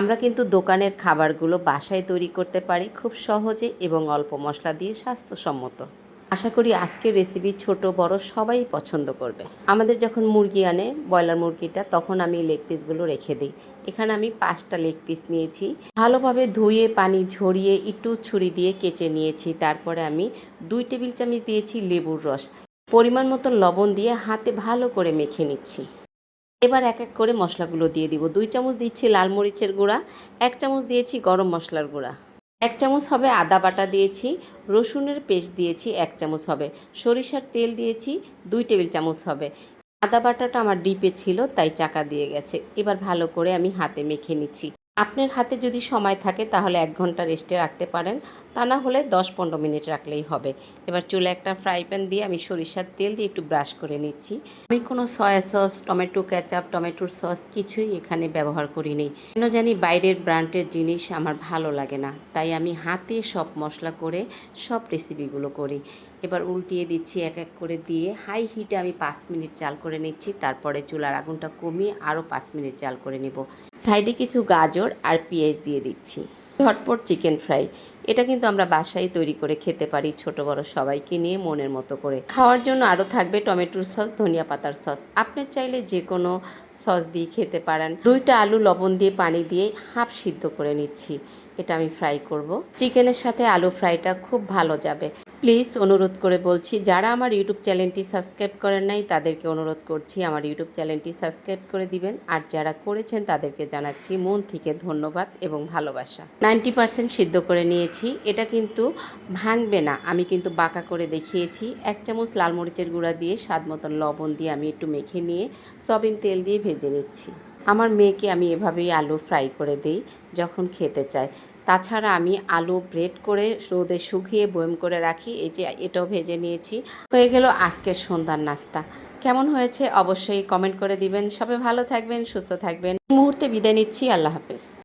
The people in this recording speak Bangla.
আমরা কিন্তু দোকানের খাবারগুলো বাসায় তৈরি করতে পারি খুব সহজে এবং অল্প মশলা দিয়ে স্বাস্থ্যসম্মত। আশা করি আজকের রেসিপি ছোট, বড় সবাই পছন্দ করবে। আমাদের যখন মুরগি আনে, ব্রয়লার মুরগিটা, তখন আমি লেগ পিসগুলো রেখে দিই। এখানে আমি পাঁচটা লেগ পিস নিয়েছি। ভালোভাবে ধুয়ে, পানি ঝরিয়ে, একটু ছুরি দিয়ে কেচে নিয়েছি। তারপরে আমি দুই টেবিল চামচ দিয়েছি লেবুর রস। পরিমাণ মতো লবণ দিয়ে হাতে ভালো করে মেখে নিচ্ছি। এবার এক এক করে মশলাগুলো দিয়ে দিব। দুই চামচ দিচ্ছি লাল মরিচের গুঁড়া, এক চামচ দিয়েছি গরম মশলার গুঁড়া। এক চামচ হবে আদা বাটা দিয়েছি, রসুনের পেস্ট দিয়েছি এক চামচ হবে, সরিষার তেল দিয়েছি দুই টেবিল চামচ হবে। আদা বাটাটা আমার ডিপে ছিল, তাই চাকা দিয়ে গেছে। এবার ভালো করে আমি হাতে মেখে নিচ্ছি। আপনার হাতে যদি সময় থাকে তাহলে এক ঘণ্টা রেস্টে রাখতে পারেন। তা না হলে দশ পনেরো মিনিট রাখলেই হবে। এবার চুলে একটা ফ্রাই প্যান দিয়ে আমি সরিষার তেল দিয়ে একটু ব্রাশ করে নিচ্ছি। আমি কোনো সয়া সস টমেটো ক্যাচাপ টমেটোর সস কিছুই এখানে ব্যবহার করিনি। কেন জানি বাইরের ব্র্যান্ডের জিনিস আমার ভালো লাগে না। তাই আমি হাতে সব মশলা করে সব রেসিপিগুলো করি। এবার উল্টিয়ে দিচ্ছি এক এক করে দিয়ে হাই হিটে আমি পাঁচ মিনিট চাল করে নিচ্ছি। তারপরে চুলার আগুনটা কমিয়ে আরও পাঁচ মিনিট চাল করে নেব। সাইডে কিছু গাজর আর পেঁয়াজ দিয়ে দিচ্ছি। ঝটপট চিকেন ফ্রাই এটা কিন্তু আমরা বাসায় তৈরি করে খেতে পারি ছোট বড় সবাইকে নিয়ে মনের মতো করে। খাওয়ার জন্য আরও থাকবে টমেটোর সস, ধনিয়া পাতার সস। আপনি চাইলে যে কোনো সস দিয়ে খেতে পারেন। দুইটা আলু লবণ দিয়ে পানি দিয়ে হাফ সিদ্ধ করে নিচ্ছি। এটা আমি ফ্রাই করব। চিকেনের সাথে আলু ফ্রাইটা খুব ভালো যাবে। প্লিজ অনুরোধ করে বলছি, যারা আমার ইউটিউব চ্যানেলটি সাবস্ক্রাইব করেন নাই, তাদেরকে অনুরোধ করছি আমার ইউটিউব চ্যানেলটি সাবস্ক্রাইব করে দিবেন। আর যারা করেছেন, তাদেরকে জানাচ্ছি মন থেকে ধন্যবাদ এবং ভালোবাসা। নাইনটি পার্সেন্ট সিদ্ধ করে নিয়েছি। এটা কিন্তু ভাঙবে না। আমি কিন্তু বাঁকা করে দেখিয়েছি। এক চামচ লাল মরিচের গুঁড়া দিয়ে স্বাদ মতন লবণ দিয়ে আমি একটু মেখে নিয়ে সবিন তেল দিয়ে ভেজে নিচ্ছি। আমার মেয়েকে আমি এভাবেই আলু ফ্রাই করে দিই যখন খেতে চায়। তাছাড়া আমি আলু ব্রেড করে রোদে শুকিয়ে বয়ম করে রাখি, এই যে এটাও ভেজে নিয়েছি। হয়ে গেল আজকের সন্ধ্যার নাস্তা। কেমন হয়েছে অবশ্যই কমেন্ট করে দিবেন। সবাই ভালো থাকবেন, সুস্থ থাকবেন। মুহূর্তে বিদায় নিচ্ছি। আল্লাহ হাফেজ।